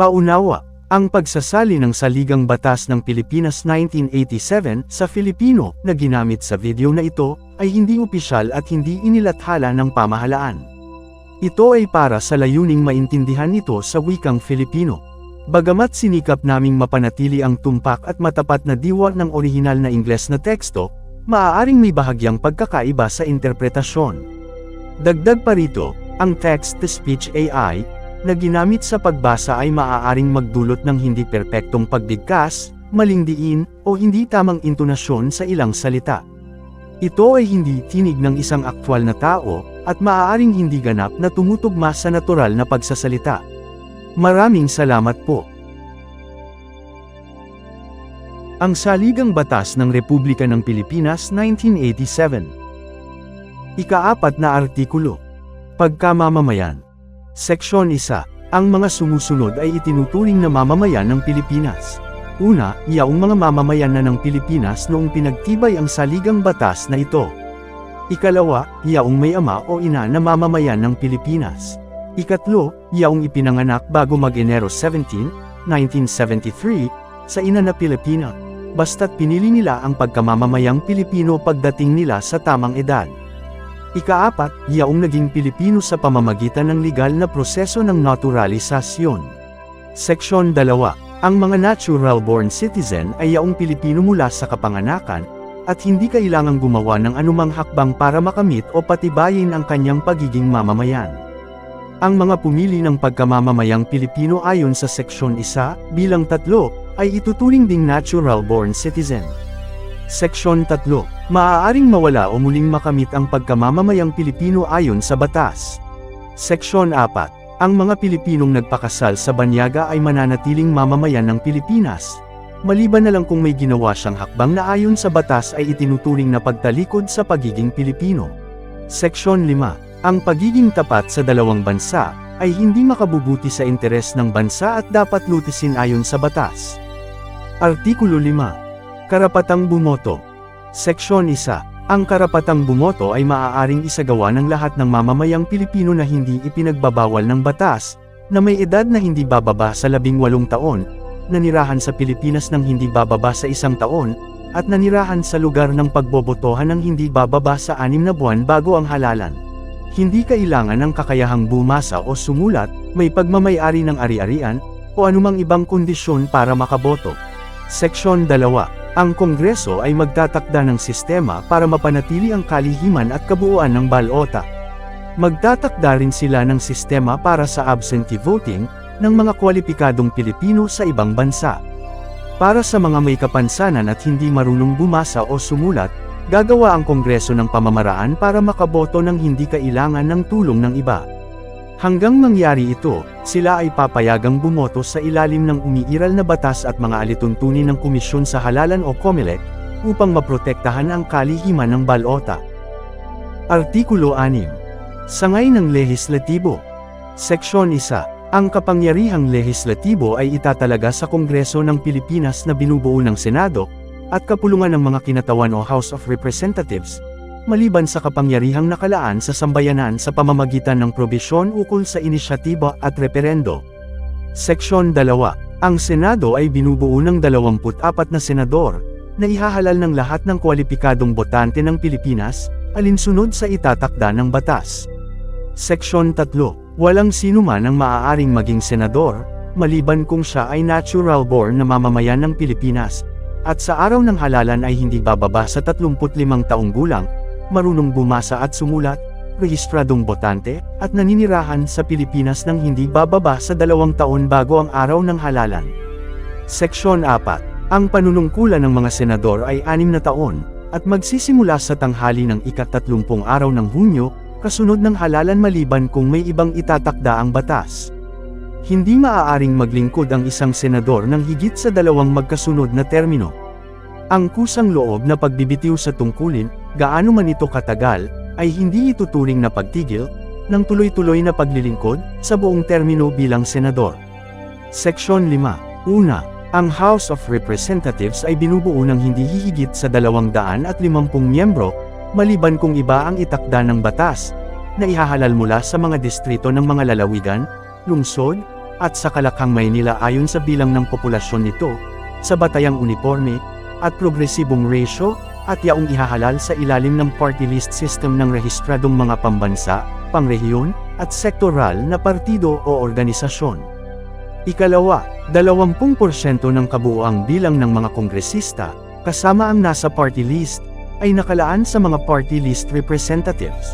Paunawa, ang pagsasali ng Saligang Batas ng Pilipinas 1987 sa Filipino na ginamit sa video na ito ay hindi opisyal at hindi inilathala ng pamahalaan. Ito ay para sa layuning maintindihan ito sa wikang Filipino. Bagamat sinikap naming mapanatili ang tumpak at matapat na diwa ng orihinal na Ingles na teksto, maaaring may bahagyang pagkakaiba sa interpretasyon. Dagdag pa rito, ang text-to-speech AI na ginamit sa pagbasa ay maaaring magdulot ng hindi perpektong pagbigkas, maling diin, o hindi tamang intonasyon sa ilang salita. Ito ay hindi tinig ng isang aktwal na tao, at maaaring hindi ganap na tumutugma sa natural na pagsasalita. Maraming salamat po. Ang Saligang Batas ng Republika ng Pilipinas 1987 Ikaapat na Artikulo Pagkamamamayan Seksyon 1 Ang mga sumusunod ay itinuturing na mamamayan ng Pilipinas. Una, yaong mga mamamayan na ng Pilipinas noong pinagtibay ang saligang batas na ito. Ikalawa, yaong may ama o ina na mamamayan ng Pilipinas. Ikatlo, yaong ipinanganak bago mag-Enero 17, 1973, sa ina na Pilipina. Basta't pinili nila ang pagkamamamayang Pilipino pagdating nila sa tamang edad. Ikaapat, yaong naging Pilipino sa pamamagitan ng legal na proseso ng naturalisasyon. Seksyon 2. Ang mga natural-born citizen ay yaong Pilipino mula sa kapanganakan, at hindi kailangang gumawa ng anumang hakbang para makamit o patibayin ang kanyang pagiging mamamayan. Ang mga pumili ng pagkamamamayang Pilipino ayon sa Seksyon 1, bilang tatlo, ay ituturing ding natural-born citizen. Seksyon 3. Maaaring mawala o muling makamit ang pagkamamamayang Pilipino ayon sa batas. Seksyon 4. Ang mga Pilipinong nagpakasal sa banyaga ay mananatiling mamamayan ng Pilipinas. Maliban na lang kung may ginawa siyang hakbang na ayon sa batas ay itinuturing na pagtalikod sa pagiging Pilipino. Seksyon 5. Ang pagiging tapat sa dalawang bansa ay hindi makabubuti sa interes ng bansa at dapat lutisin ayon sa batas. Artikulo 5. Karapatang bumoto. Seksyon 1. Ang karapatang bumoto ay maaaring isagawa ng lahat ng mamamayang Pilipino na hindi ipinagbabawal ng batas, na may edad na hindi bababa sa 18 taon, nanirahan sa Pilipinas ng hindi bababa sa isang taon, at nanirahan sa lugar ng pagbobotohan ng hindi bababa sa anim na buwan bago ang halalan. Hindi kailangan ng kakayahang bumasa o sumulat, may pagmamayari ng ari-arian, o anumang ibang kondisyon para makaboto. Seksyon 2. Ang Kongreso ay magtatakda ng sistema para mapanatili ang kalihiman at kabuuan ng balota. Magtatakda rin sila ng sistema para sa absentee voting ng mga kwalipikadong Pilipino sa ibang bansa. Para sa mga may kapansanan at hindi marunong bumasa o sumulat, gagawa ang Kongreso ng pamamaraan para makaboto ng hindi kailangan ng tulong ng iba. Hanggang mangyari ito, sila ay papayagang bumoto sa ilalim ng umiiral na batas at mga alituntunin ng Komisyon sa Halalan o COMELEC, upang maprotektahan ang kalihiman ng balota. Artikulo 6. Sangay ng Lehislatibo Seksyon 1. Ang kapangyarihang lehislatibo ay itatalaga sa Kongreso ng Pilipinas na binubuo ng Senado, at kapulungan ng mga kinatawan o House of Representatives, maliban sa kapangyarihang nakalaan sa sambayanan sa pamamagitan ng probisyon ukol sa inisyatiba at referendo. Seksyon 2. Ang Senado ay binubuo ng 24 na senador, na ihahalal ng lahat ng kwalipikadong botante ng Pilipinas, alinsunod sa itatakda ng batas. Seksyon 3. Walang sino man ang maaaring maging senador, maliban kung siya ay natural-born na mamamayan ng Pilipinas, at sa araw ng halalan ay hindi bababa sa 35 taong gulang, marunong bumasa at sumulat, rehistradong botante, at naninirahan sa Pilipinas nang hindi bababa sa dalawang taon bago ang araw ng halalan. Seksyon 4. Ang panunungkulan ng mga senador ay anim na taon, at magsisimula sa tanghali ng ikatatlumpong araw ng Hunyo, kasunod ng halalan maliban kung may ibang itatakda ang batas. Hindi maaaring maglingkod ang isang senador ng higit sa dalawang magkasunod na termino. Ang kusang loob na pagbibitiw sa tungkulin, gaano man ito katagal, ay hindi ituturing na pagtigil, ng tuloy-tuloy na paglilingkod, sa buong termino bilang senador. Seksyon 5. Una, ang House of Representatives ay binubuo ng hindi hihigit sa 250 miyembro, maliban kung iba ang itakda ng batas, na ihahalal mula sa mga distrito ng mga lalawigan, lungsod, at sa Kalakhang Maynila ayon sa bilang ng populasyon nito, sa batayang uniforme, at progresibong ratio, at yaong ihahalal sa ilalim ng party list system ng rehistradong mga pambansa, pangrehiyon, at sektoral na partido o organisasyon. Ikalawa, 20% ng kabuoang bilang ng mga kongresista, kasama ang nasa party list, ay nakalaan sa mga party list representatives.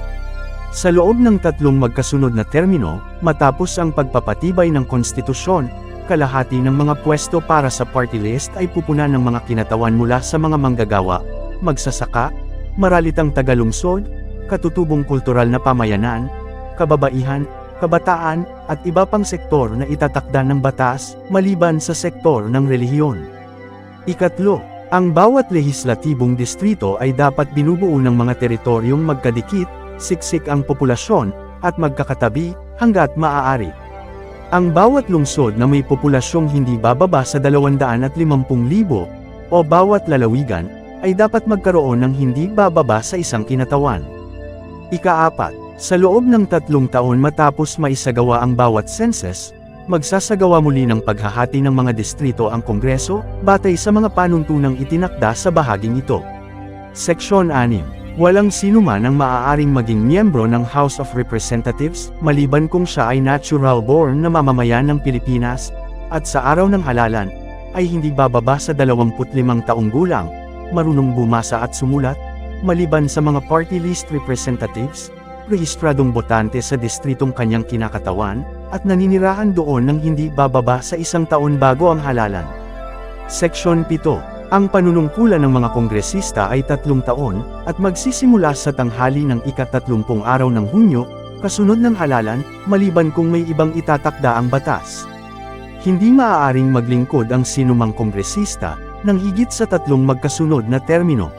Sa loob ng tatlong magkasunod na termino, matapos ang pagpapatibay ng konstitusyon, kalahati ng mga pwesto para sa party list ay pupunan ng mga kinatawan mula sa mga manggagawa, magsasaka, maralitang tagalungsod, katutubong kultural na pamayanan, kababaihan, kabataan, at iba pang sektor na itatakda ng batas, maliban sa sektor ng relihiyon. Ikatlo, ang bawat lehislatibong distrito ay dapat binubuo ng mga teritoryong magkadikit, siksik ang populasyon, at magkakatabi, hanggat maaari. Ang bawat lungsod na may populasyong hindi bababa sa 250,000 o bawat lalawigan, ay dapat magkaroon ng hindi bababa sa isang kinatawan. Ikaapat, sa loob ng tatlong taon matapos maisagawa ang bawat census, magsasagawa muli ng paghahati ng mga distrito ang Kongreso, batay sa mga panuntunang itinakda sa bahaging ito. Seksyon 6. Walang sinuman ang maaaring maging miyembro ng House of Representatives, maliban kung siya ay natural-born na mamamayan ng Pilipinas, at sa araw ng halalan, ay hindi bababa sa 25 taong gulang, marunong bumasa at sumulat, maliban sa mga party list representatives, rehistradong botante sa distritong kanyang kinakatawan, at naninirahan doon ng hindi bababa sa isang taon bago ang halalan. Seksyon 7. Ang panunungkulan ng mga kongresista ay tatlong taon, at magsisimula sa tanghali ng ikatatlumpung araw ng Hunyo, kasunod ng halalan, maliban kung may ibang itatakda ang batas. Hindi maaaring maglingkod ang sinumang kongresista, ng higit sa tatlong magkasunod na termino.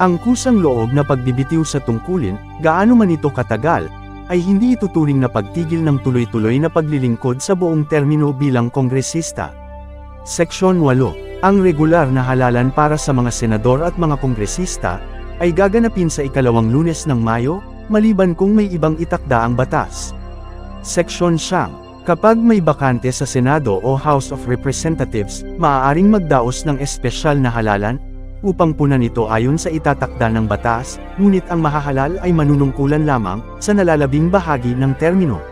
Ang kusang loob na pagbibitiw sa tungkulin, gaano man ito katagal, ay hindi ituturing na pagtigil ng tuloy-tuloy na paglilingkod sa buong termino bilang kongresista. Seksyon 8. Ang regular na halalan para sa mga senador at mga kongresista, ay gaganapin sa ikalawang lunes ng Mayo, maliban kung may ibang itakda ang batas. Seksyon 9. Kapag may bakante sa Senado o House of Representatives, maaaring magdaos ng espesyal na halalan, upang punan ito ayon sa itatakda ng batas, ngunit ang mahahalal ay manunungkulan lamang, sa nalalabing bahagi ng termino.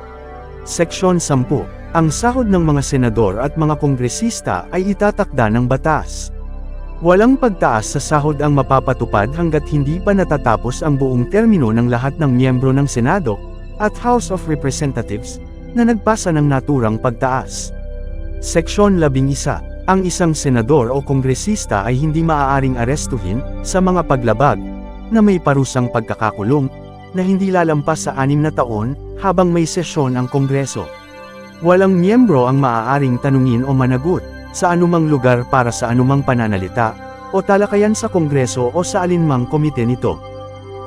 Seksyon 10. Ang sahod ng mga senador at mga kongresista ay itatakda ng batas. Walang pagtaas sa sahod ang mapapatupad hanggat hindi pa natatapos ang buong termino ng lahat ng miyembro ng Senado, at House of Representatives, na nagpasa ng naturang pagtaas. Seksyon 11. Ang isang senador o kongresista ay hindi maaaring arestuhin sa mga paglabag na may parusang pagkakakulong na hindi lalampas sa anim na taon habang may sesyon ang kongreso. Walang miyembro ang maaaring tanungin o managot sa anumang lugar para sa anumang pananalita o talakayan sa kongreso o sa alinmang komite nito.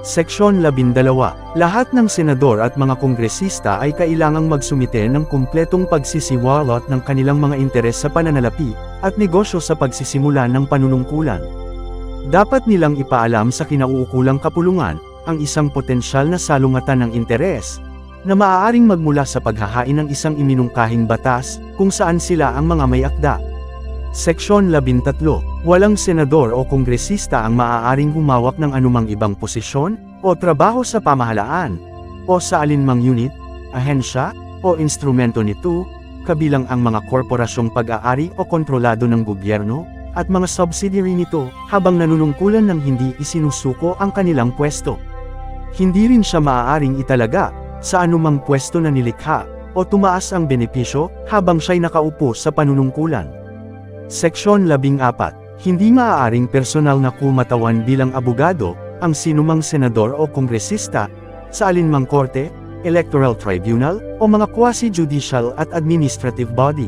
Seksyon 12. Lahat ng senador at mga kongresista ay kailangang magsumite ng kumpletong pagsisiwalot ng kanilang mga interes sa pananalapi at negosyo sa pagsisimula ng panunungkulan. Dapat nilang ipaalam sa kinauukulang kapulungan ang isang potensyal na salungatan ng interes na maaaring magmula sa paghahain ng isang iminungkahing batas kung saan sila ang mga may akda. Seksyon 13. Walang senador o kongresista ang maaaring humawak ng anumang ibang posisyon o trabaho sa pamahalaan o sa alinmang unit, ahensya o instrumento nito, kabilang ang mga korporasyong pag-aari o kontrolado ng gobyerno at mga subsidiary nito habang nanunungkulan ng hindi isinusuko ang kanilang pwesto. Hindi rin siya maaaring italaga sa anumang pwesto na nilikha o tumaas ang benepisyo habang siya'y nakaupo sa panunungkulan. Seksyon 14. Hindi maaaring personal na kumatawan bilang abogado, ang sinumang senador o kongresista, sa alinmang korte, electoral tribunal, o mga quasi-judicial at administrative body.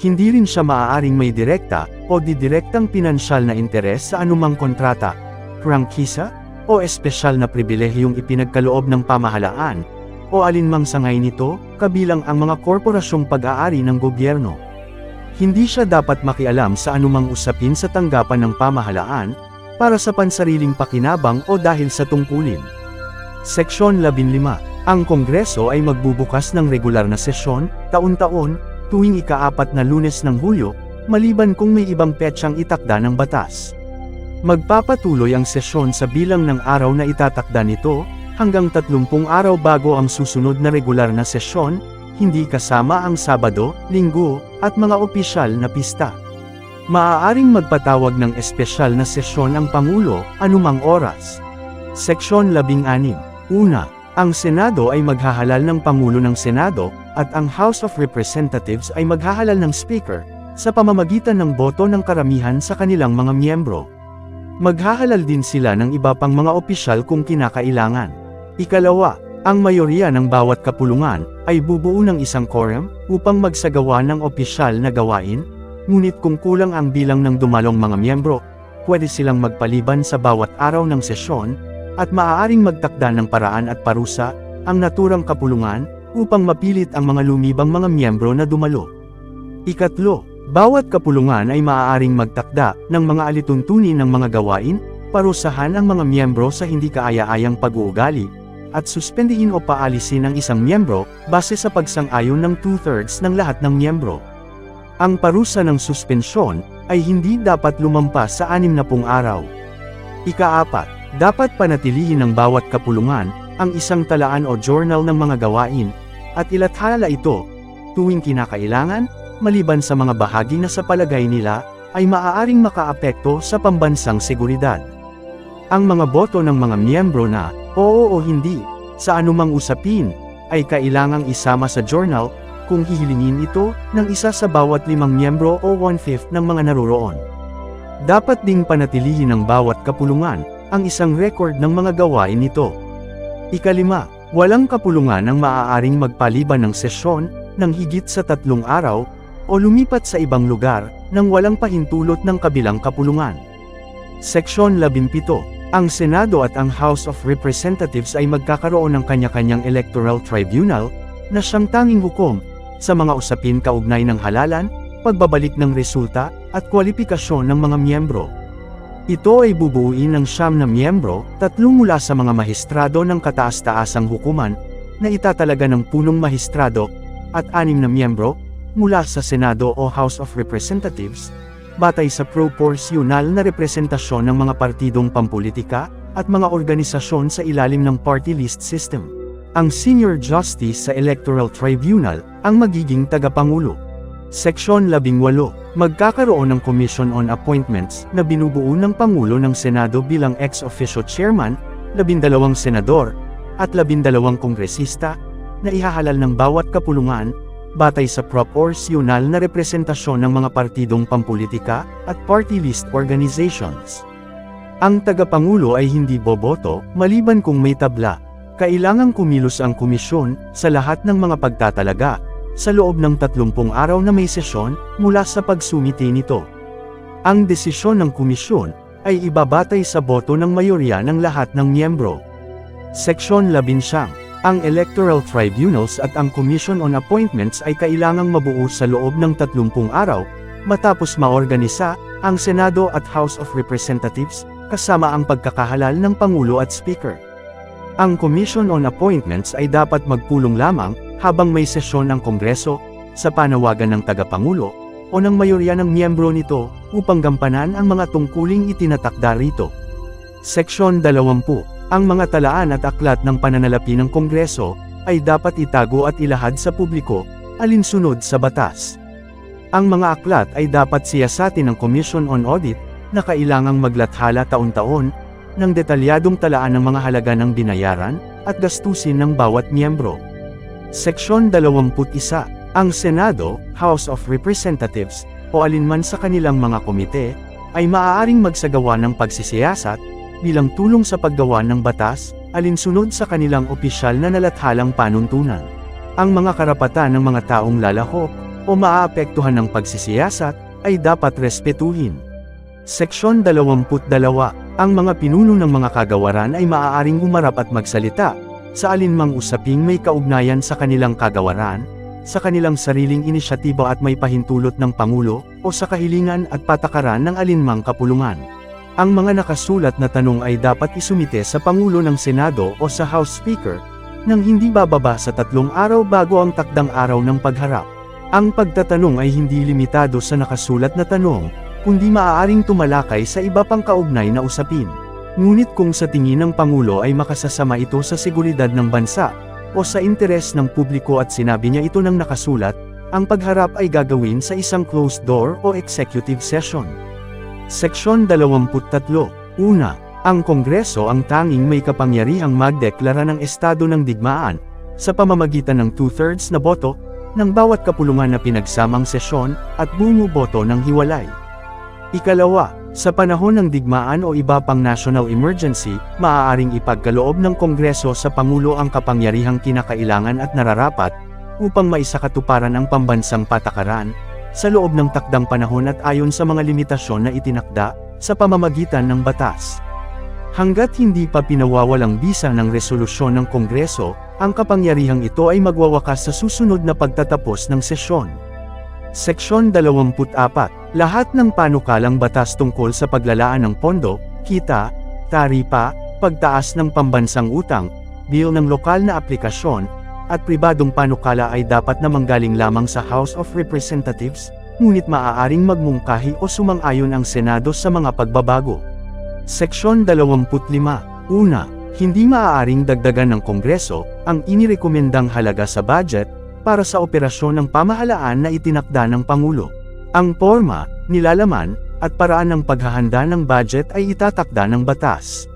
Hindi rin siya maaaring may direkta, o didirektang pinansyal na interes sa anumang kontrata, prangkisa, o espesyal na pribilehiyong ipinagkaloob ng pamahalaan, o alinmang sangay nito, kabilang ang mga korporasyong pag-aari ng gobyerno. Hindi siya dapat makialam sa anumang usapin sa tanggapan ng pamahalaan, para sa pansariling pakinabang o dahil sa tungkulin. Seksyon 15. Ang Kongreso ay magbubukas ng regular na sesyon, taon-taon, tuwing ikaapat na lunes ng Hulyo, maliban kung may ibang petsang itakda ng batas. Magpapatuloy ang sesyon sa bilang ng araw na itatakda nito, hanggang 30 araw bago ang susunod na regular na sesyon, hindi kasama ang Sabado, Linggo, at mga opisyal na pista. Maaaring magpatawag ng espesyal na sesyon ang Pangulo, anumang oras. Seksyon 16. Una, ang Senado ay maghahalal ng Pangulo ng Senado, at ang House of Representatives ay maghahalal ng Speaker, sa pamamagitan ng boto ng karamihan sa kanilang mga miyembro. Maghahalal din sila ng iba pang mga opisyal kung kinakailangan. Ikalawa, ang mayorya ng bawat kapulungan ay bubuo ng isang quorum upang magsagawa ng opisyal na gawain, ngunit kung kulang ang bilang ng dumalong mga miyembro, pwede silang magpaliban sa bawat araw ng sesyon, at maaaring magtakda ng paraan at parusa ang naturang kapulungan upang mapilit ang mga lumibang mga miyembro na dumalo. Ikatlo, bawat kapulungan ay maaaring magtakda ng mga alituntunin ng mga gawain, parusahan ang mga miyembro sa hindi kaaya-ayang pag-uugali, at suspendihin o paalisin ang isang miyembro base sa pagsang-ayon ng two-thirds ng lahat ng miyembro. Ang parusa ng suspensyon ay hindi dapat lumampas sa anim na pung araw. Ikaapat, dapat panatilihin ng bawat kapulungan ang isang talaan o journal ng mga gawain, at ilathala ito tuwing kinakailangan, maliban sa mga bahagi na sa palagay nila ay maaaring makaapekto sa pambansang seguridad. Ang mga boto ng mga miyembro na, oo o hindi, sa anumang usapin, ay kailangang isama sa journal kung hihilingin ito ng isa sa bawat limang miyembro o one-fifth ng mga naroroon. Dapat ding panatilihin ng bawat kapulungan ang isang record ng mga gawain nito. Ikalima, walang kapulungan ang maaaring magpaliban ng sesyon ng higit sa tatlong araw o lumipat sa ibang lugar nang walang pahintulot ng kabilang kapulungan. Seksyon 17 Ang Senado at ang House of Representatives ay magkakaroon ng kanya-kanyang electoral tribunal na siyang tanging hukom sa mga usapin kaugnay ng halalan, pagbabalik ng resulta, at kwalifikasyon ng mga miyembro. Ito ay bubuuin ng siyam na miyembro, tatlo mula sa mga mahistrado ng kataas-taasang hukuman, na itatalaga ng punong mahistrado, at anim na miyembro, mula sa Senado o House of Representatives, batay sa proporsyonal na representasyon ng mga partidong pampolitika, at mga organisasyon sa ilalim ng party list system. Ang Senior Justice sa Electoral Tribunal, ang magiging tagapangulo. Seksyon 18, magkakaroon ng Commission on Appointments na binubuo ng Pangulo ng Senado bilang ex-officio chairman, labindalawang senador, at labindalawang kongresista, na ihahalal ng bawat kapulungan, batay sa proporsyonal na representasyon ng mga partidong pampolitika, at party list organizations. Ang tagapangulo ay hindi boboto, maliban kung may tabla. Kailangang kumilos ang komisyon, sa lahat ng mga pagtatalaga, sa loob ng 30 araw na may sesyon, mula sa pagsumiti nito. Ang desisyon ng komisyon, ay ibabatay sa boto ng mayorya ng lahat ng miyembro. Seksyon 11 Ang Electoral Tribunals at ang Commission on Appointments ay kailangang mabuo sa loob ng 30 araw, matapos maorganisa, ang Senado at House of Representatives, kasama ang pagkakahalal ng Pangulo at Speaker. Ang Commission on Appointments ay dapat magpulong lamang, habang may sesyon ng Kongreso, sa panawagan ng tagapangulo, o ng mayorya ng miyembro nito, upang gampanan ang mga tungkuling itinatakda rito. Seksyon 20. Ang mga talaan at aklat ng pananalapi ng Kongreso, ay dapat itago at ilahad sa publiko, alinsunod sa batas. Ang mga aklat ay dapat siyasatin ng Commission on Audit, na kailangang maglathala taon-taon, ng detalyadong talaan ng mga halaga ng binayaran, at gastusin ng bawat miyembro. Seksyon 21. Ang Senado, House of Representatives, o alinman sa kanilang mga komite, ay maaaring magsagawa ng pagsisiyasat, bilang tulong sa paggawa ng batas, alinsunod sa kanilang opisyal na nalathalang panuntunan. Ang mga karapatan ng mga taong lalahok, o maaapektuhan ng pagsisiyasat, ay dapat respetuhin. Seksyon 22. Ang mga pinuno ng mga kagawaran ay maaaring humarap at magsalita, sa alinmang usaping may kaugnayan sa kanilang kagawaran, sa kanilang sariling inisyatiba at may pahintulot ng Pangulo, o sa kahilingan at patakaran ng alinmang kapulungan. Ang mga nakasulat na tanong ay dapat isumite sa Pangulo ng Senado o sa House Speaker, nang hindi bababa sa tatlong araw bago ang takdang araw ng pagharap. Ang pagtatanong ay hindi limitado sa nakasulat na tanong, kundi maaaring tumalakay sa iba pang kaugnay na usapin. Ngunit kung sa tingin ng Pangulo ay makasasama ito sa seguridad ng bansa, o sa interes ng publiko at sinabi niya ito ng nakasulat, ang pagharap ay gagawin sa isang closed door o executive session. Seksyon 23. Una, ang Kongreso ang tanging may kapangyarihang magdeklara ng estado ng digmaan, sa pamamagitan ng two-thirds na boto, ng bawat kapulungan na pinagsamang sesyon, at bumuboto ng hiwalay. Ikalawa, sa panahon ng digmaan o iba pang national emergency, maaaring ipagkaloob ng Kongreso sa Pangulo ang kapangyarihang kinakailangan at nararapat, upang maisakatuparan ang pambansang patakaran, sa loob ng takdang panahon at ayon sa mga limitasyon na itinakda, sa pamamagitan ng batas. Hanggat hindi pa pinawawalang bisa ng resolusyon ng Kongreso, ang kapangyarihang ito ay magwawakas sa susunod na pagtatapos ng sesyon. Seksyon 24. Lahat ng panukalang batas tungkol sa paglalaan ng pondo, kita, taripa, pagtaas ng pambansang utang, bill ng lokal na aplikasyon, at pribadong panukala ay dapat na manggaling lamang sa House of Representatives, ngunit maaaring magmungkahi o sumang-ayon ang Senado sa mga pagbabago. Seksyon 25. Una, hindi maaaring dagdagan ng Kongreso ang inirekomendang halaga sa budget para sa operasyon ng pamahalaan na itinakda ng Pangulo. Ang forma, nilalaman, at paraan ng paghahanda ng budget ay itatakda ng batas.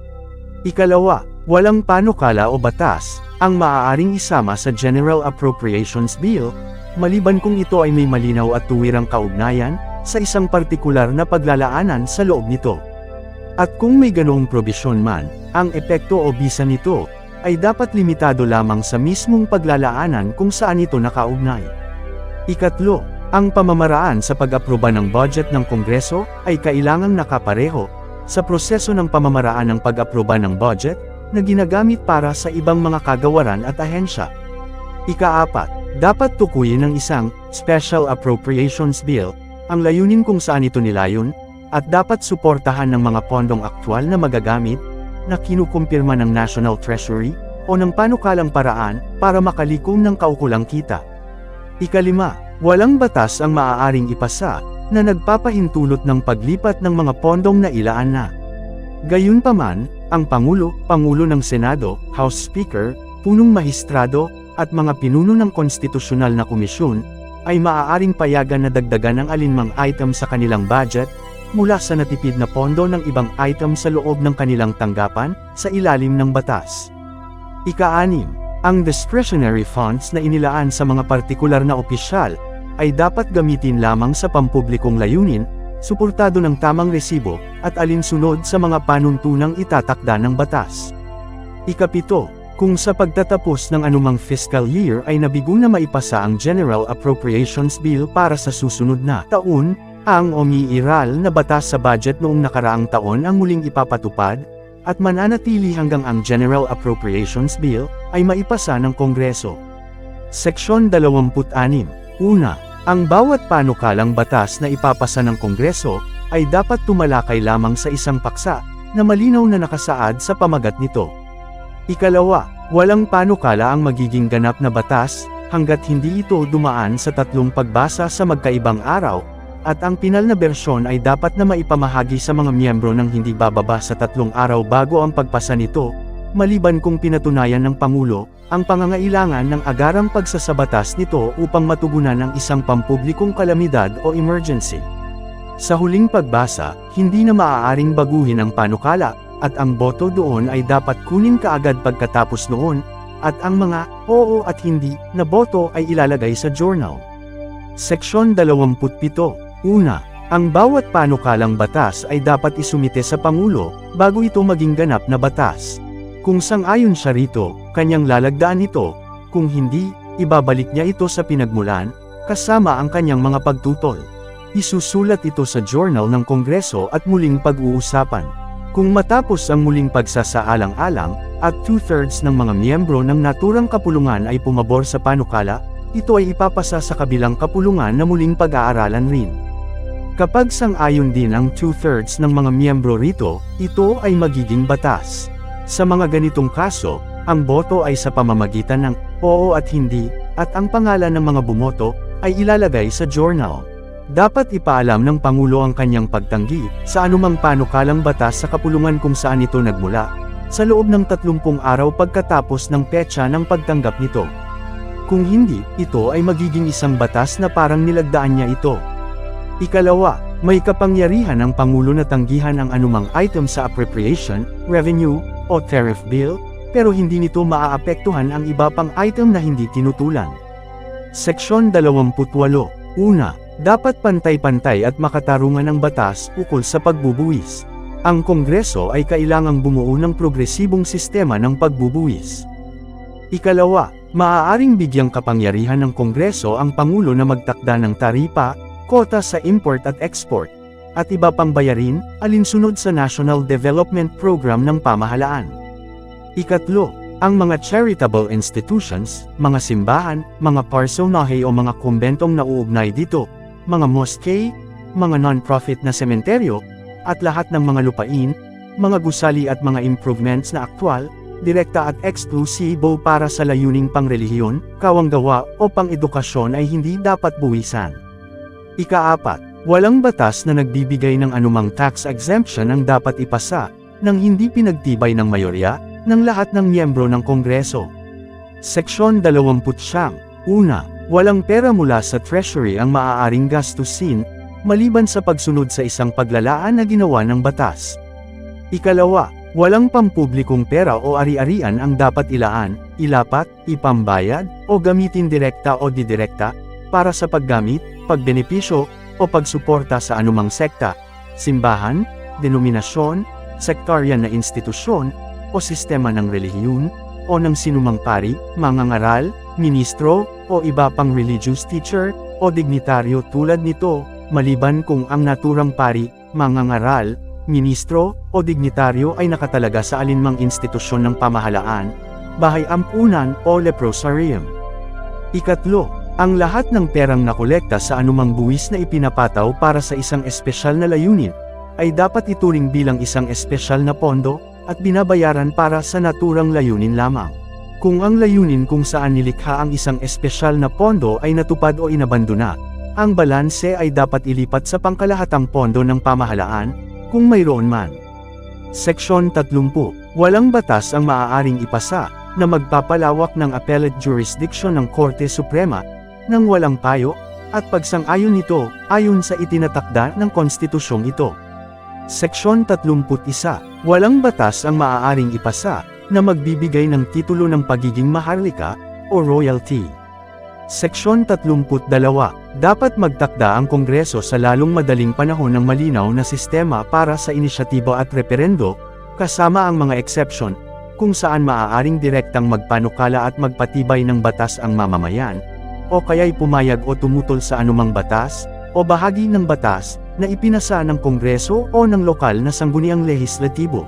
Ikalawa, walang panukala o batas ang maaaring isama sa General Appropriations Bill, maliban kung ito ay may malinaw at tuwirang kaugnayan sa isang partikular na paglalaanan sa loob nito. At kung may ganoong probisyon man, ang epekto o bisa nito ay dapat limitado lamang sa mismong paglalaanan kung saan ito nakaugnay. Ikatlo, ang pamamaraan sa pag-aproba ng budget ng Kongreso ay kailangang nakapareho sa proseso ng pamamaraan ng pag-aproba ng budget na ginagamit para sa ibang mga kagawaran at ahensya. Ikaapat, dapat tukuyin ng isang Special Appropriations Bill ang layunin kung saan ito nilayon, at dapat suportahan ng mga pondong aktwal na magagamit na kinukumpirma ng National Treasury o ng panukalang paraan para makalikom ng kaukulang kita. Ikalima, walang batas ang maaaring ipasa na nagpapahintulot ng paglipat ng mga pondong na ilaan na. Gayunpaman, ang Pangulo, Pangulo ng Senado, House Speaker, punong mahistrado, at mga pinuno ng konstitusyonal na komisyon, ay maaaring payagan na dagdagan ng alinmang item sa kanilang budget, mula sa natipid na pondo ng ibang item sa loob ng kanilang tanggapan, sa ilalim ng batas. Ika-anim, ang discretionary funds na inilaan sa mga partikular na opisyal, ay dapat gamitin lamang sa pampublikong layunin, suportado ng tamang resibo, at alinsunod sa mga panuntunang itatakda ng batas. Ikapito, kung sa pagtatapos ng anumang fiscal year ay nabigo na maipasa ang General Appropriations Bill para sa susunod na taon, ang umiiral na batas sa budget noong nakaraang taon ang muling ipapatupad, at mananatili hanggang ang General Appropriations Bill ay maipasa ng Kongreso. Seksyon 26. Una, ang bawat panukalang batas na ipapasa ng Kongreso ay dapat tumalakay lamang sa isang paksa na malinaw na nakasaad sa pamagat nito. Ikalawa, walang panukala ang magiging ganap na batas hanggat hindi ito dumaan sa tatlong pagbasa sa magkaibang araw, at ang pinal na bersyon ay dapat na maipamahagi sa mga miyembro ng hindi bababa sa tatlong araw bago ang pagpasa nito, maliban kung pinatunayan ng Pangulo, ang pangangailangan ng agarang pagsasabatas nito upang matugunan ang isang pampublikong kalamidad o emergency. Sa huling pagbasa, hindi na maaaring baguhin ang panukala, at ang boto doon ay dapat kunin kaagad pagkatapos noon, at ang mga oo at hindi na boto ay ilalagay sa journal. Seksyon 27. Una, ang bawat panukalang batas ay dapat isumite sa Pangulo, bago ito maging ganap na batas. Kung sang-ayon siya rito, kanyang lalagdaan ito, kung hindi, ibabalik niya ito sa pinagmulan, kasama ang kanyang mga pagtutol. Isusulat ito sa journal ng Kongreso at muling pag-uusapan. Kung matapos ang muling pagsasaalang-alang, at two-thirds ng mga miyembro ng naturang kapulungan ay pumabor sa panukala, ito ay ipapasa sa kabilang kapulungan na muling pag-aaralan rin. Kapag sang-ayon din ang two-thirds ng mga miyembro rito, ito ay magiging batas. Sa mga ganitong kaso, ang boto ay sa pamamagitan ng oo at hindi, at ang pangalan ng mga bumoto ay ilalagay sa journal. Dapat ipaalam ng Pangulo ang kanyang pagtanggi sa anumang panukalang batas sa kapulungan kung saan ito nagmula, sa loob ng 30 araw pagkatapos ng petsa ng pagtanggap nito. Kung hindi, ito ay magiging isang batas na parang nilagdaan niya ito. Ikalawa, may kapangyarihan ang Pangulo na tanggihan ang anumang item sa appropriation, revenue, o tariff bill, pero hindi nito maaapektuhan ang iba pang item na hindi tinutulan. Seksyon 28. Una, dapat pantay-pantay at makatarungan ang batas ukol sa pagbubuwis. Ang Kongreso ay kailangang bumuo ng progresibong sistema ng pagbubuwis. Ikalawa, maaaring bigyang kapangyarihan ng Kongreso ang Pangulo na magtakda ng taripa, kota sa import at export, at iba pang bayarin, alinsunod sa National Development Program ng pamahalaan. Ikatlo, ang mga charitable institutions, mga simbahan, mga parsonahe o mga kumbentong nauugnay dito, mga mosque, mga non-profit na sementeryo, at lahat ng mga lupain, mga gusali at mga improvements na aktwal, direkta at eksklusibo para sa layuning pangrelihiyon, kawanggawa o pang-edukasyon ay hindi dapat buwisan. Ikaapat, walang batas na nagbibigay ng anumang tax exemption ang dapat ipasa, nang hindi pinagtibay ng mayorya, ng lahat ng miyembro ng Kongreso. Seksyon 20 Una, walang pera mula sa Treasury ang maaaring gastusin, maliban sa pagsunod sa isang paglalaan na ginawa ng batas. Ikalawa, walang pampublikong pera o ari-arian ang dapat ilaan, ilapat, ipambayad, o gamitin direkta o didirekta, para sa paggamit, pagbenepisyo, o pagsuporta sa anumang sekta, simbahan, denominasyon, sektaryan na institusyon, o sistema ng relihiyon, o ng sinumang pari, mangangaral, ministro, o iba pang religious teacher, o dignitaryo tulad nito, maliban kung ang naturang pari, mangangaral, ministro, o dignitaryo ay nakatalaga sa alinmang institusyon ng pamahalaan, bahay ampunan o leprosarium. Ikatlo, ang lahat ng perang nakolekta sa anumang buwis na ipinapataw para sa isang espesyal na layunin, ay dapat ituring bilang isang espesyal na pondo, at binabayaran para sa naturang layunin lamang. Kung ang layunin kung saan nilikha ang isang espesyal na pondo ay natupad o inabandona, ang balanse ay dapat ilipat sa pangkalahatang pondo ng pamahalaan, kung mayroon man. Seksyon 30. Walang batas ang maaaring ipasa, na magpapalawak ng appellate jurisdiction ng Korte Suprema, nang walang payo, at pagsang-ayon nito, ayon sa itinatakda ng konstitusyong ito. Seksyon 31. Walang batas ang maaaring ipasa, na magbibigay ng titulo ng pagiging maharlika, o royalty. Seksyon 32. Dapat magtakda ang Kongreso sa lalong madaling panahon ng malinaw na sistema para sa inisyatiba at referendo, kasama ang mga exception, kung saan maaaring direktang magpanukala at magpatibay ng batas ang mamamayan, o kaya'y pumayag o tumutol sa anumang batas, o bahagi ng batas, na ipinasa ng Kongreso o ng lokal na sangguniang lehislatibo.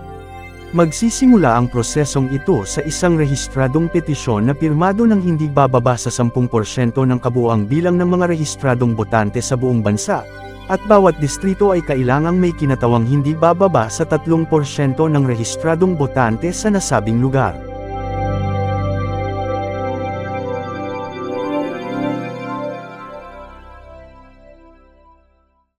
Magsisimula ang prosesong ito sa isang rehistradong petisyon na pirmado ng hindi bababa sa 10% ng kabuang bilang ng mga rehistradong botante sa buong bansa, at bawat distrito ay kailangang may kinatawang hindi bababa sa 3% ng rehistradong botante sa nasabing lugar.